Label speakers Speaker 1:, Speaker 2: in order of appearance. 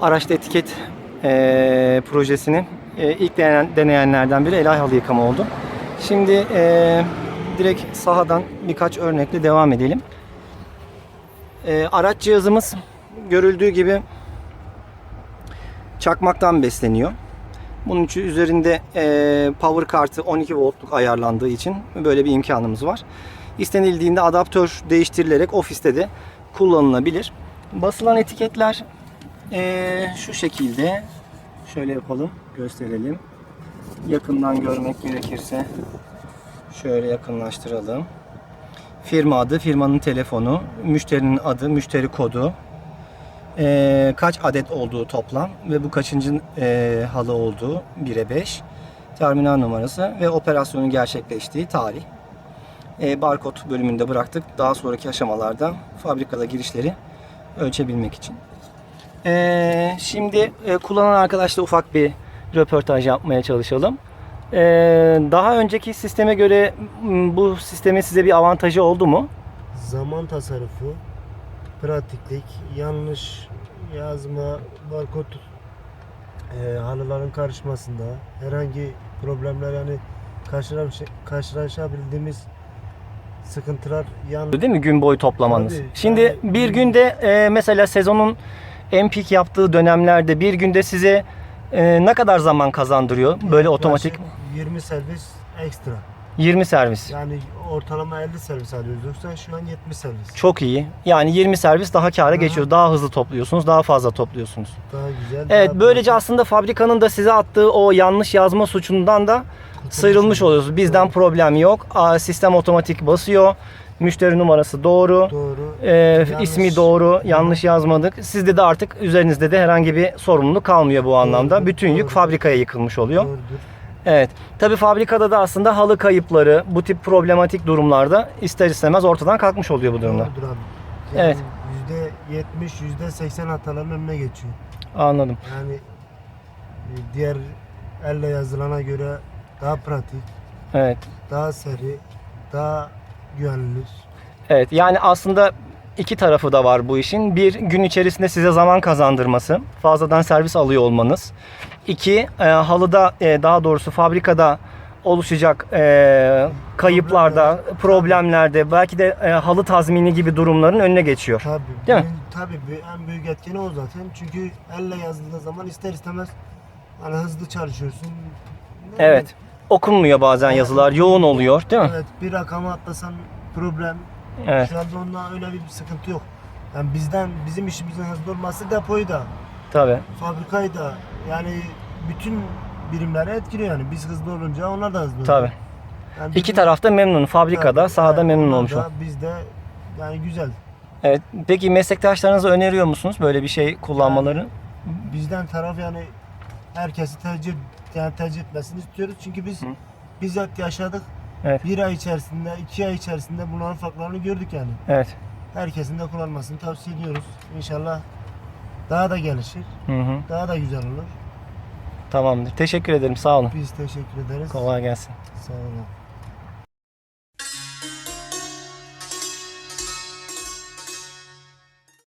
Speaker 1: araçta etiket e, projesini e, ilk deneyen, deneyenlerden biri Elay Halı Yıkama oldu. Şimdi e, direkt sahadan birkaç örnekle devam edelim. E, araç cihazımız görüldüğü gibi çakmaktan besleniyor. Bunun için üzerinde e, power kartı 12 voltluk ayarlandığı için böyle bir imkanımız var. İstenildiğinde adaptör değiştirilerek ofiste de kullanılabilir. Basılan etiketler e, şu şekilde. Şöyle yapalım, gösterelim. Yakından görmek gerekirse şöyle yakınlaştıralım. Firma adı, firmanın telefonu, müşterinin adı, müşteri kodu, ee, kaç adet olduğu toplam ve bu kaçıncı e, halı olduğu 1'e 5 terminal numarası ve operasyonun gerçekleştiği tarih. E, barkod bölümünde bıraktık. Daha sonraki aşamalarda fabrikada girişleri ölçebilmek için. E, şimdi e, kullanan arkadaşla ufak bir röportaj yapmaya çalışalım. E, daha önceki sisteme göre m, bu sistemin size bir avantajı oldu mu?
Speaker 2: Zaman tasarrufu, pratiklik, yanlış yazma, barkod e, halıların karışmasında herhangi problemler yani karşılaş, karşılaşabildiğimiz sıkıntılar yan
Speaker 1: Değil mi gün boyu toplamanız?
Speaker 2: Tabii,
Speaker 1: Şimdi
Speaker 2: yani-
Speaker 1: bir günde e, mesela sezonun en peak yaptığı dönemlerde bir günde size e, ne kadar zaman kazandırıyor böyle otomatik
Speaker 2: Yaklaşık 20 servis ekstra.
Speaker 1: 20 servis?
Speaker 2: Yani ortalama 50 servis alıyoruz yoksa şu an 70 servis.
Speaker 1: Çok iyi. Yani 20 servis daha kâra geçiyor. Daha hızlı topluyorsunuz, daha fazla topluyorsunuz.
Speaker 2: Daha güzel.
Speaker 1: Evet,
Speaker 2: daha
Speaker 1: böylece aslında fabrikanın da size attığı o yanlış yazma suçundan da sıyrılmış oluyorsunuz. Bizden problem yok. Sistem otomatik basıyor. Müşteri numarası doğru.
Speaker 2: Doğru.
Speaker 1: Ee,
Speaker 2: Yanlış-
Speaker 1: ismi doğru, yanlış yazmadık. Sizde de artık üzerinizde de herhangi bir sorumluluk kalmıyor bu anlamda.
Speaker 2: Doğrudur,
Speaker 1: Bütün yük
Speaker 2: doğrudur.
Speaker 1: fabrikaya yıkılmış oluyor.
Speaker 2: Doğrudur.
Speaker 1: Evet. Tabii fabrikada da aslında halı kayıpları, bu tip problematik durumlarda ister istemez ortadan kalkmış oluyor bu durumda.
Speaker 2: Doğrudur abi.
Speaker 1: Evet.
Speaker 2: Yani %70, %80 hataların önüne geçiyor.
Speaker 1: Anladım.
Speaker 2: Yani e, diğer elle yazılana göre daha pratik,
Speaker 1: Evet.
Speaker 2: daha seri, daha güvenilir.
Speaker 1: Evet. Yani aslında iki tarafı da var bu işin. Bir gün içerisinde size zaman kazandırması, fazladan servis alıyor olmanız. İki, e, halıda e, daha doğrusu fabrikada oluşacak e, kayıplarda, problemlerde, belki de e, halı tazmini gibi durumların önüne geçiyor.
Speaker 2: Tabii.
Speaker 1: Değil mi?
Speaker 2: Tabii en büyük etkeni o zaten. Çünkü elle yazıldığı zaman ister istemez hani hızlı çalışıyorsun. Ne
Speaker 1: Evet. Okunmuyor bazen yazılar, yoğun oluyor, değil mi?
Speaker 2: Evet. Bir rakamı atlasan problem.
Speaker 1: Evet.
Speaker 2: Şu anda onunla öyle bir sıkıntı yok. Yani bizden bizim işimizin hızlı olması depoyu da
Speaker 1: Tabii.
Speaker 2: fabrikayı da yani bütün birimleri etkiliyor yani. Biz hızlı olunca onlar da hızlı oluyor.
Speaker 1: Tabii.
Speaker 2: Yani
Speaker 1: İki
Speaker 2: bizim-
Speaker 1: tarafta memnun. Fabrikada,
Speaker 2: Tabii,
Speaker 1: sahada
Speaker 2: evet,
Speaker 1: memnun
Speaker 2: onlar
Speaker 1: olmuş.
Speaker 2: da, Biz de yani güzel.
Speaker 1: Evet. Peki meslektaşlarınıza öneriyor musunuz böyle bir şey kullanmaları?
Speaker 2: Bizden taraf yani herkesi tercih yani tercih etmesini istiyoruz. Çünkü biz
Speaker 1: Hı.
Speaker 2: bizzat yaşadık.
Speaker 1: Evet.
Speaker 2: Bir ay içerisinde, iki ay içerisinde bunların farklarını gördük yani.
Speaker 1: Evet.
Speaker 2: Herkesin de kullanmasını tavsiye ediyoruz. İnşallah daha da gelişir.
Speaker 1: Hı hı.
Speaker 2: Daha da güzel olur.
Speaker 1: Tamamdır. Teşekkür ederim. Sağ olun.
Speaker 2: Biz teşekkür ederiz.
Speaker 1: Kolay gelsin.
Speaker 2: Sağ olun.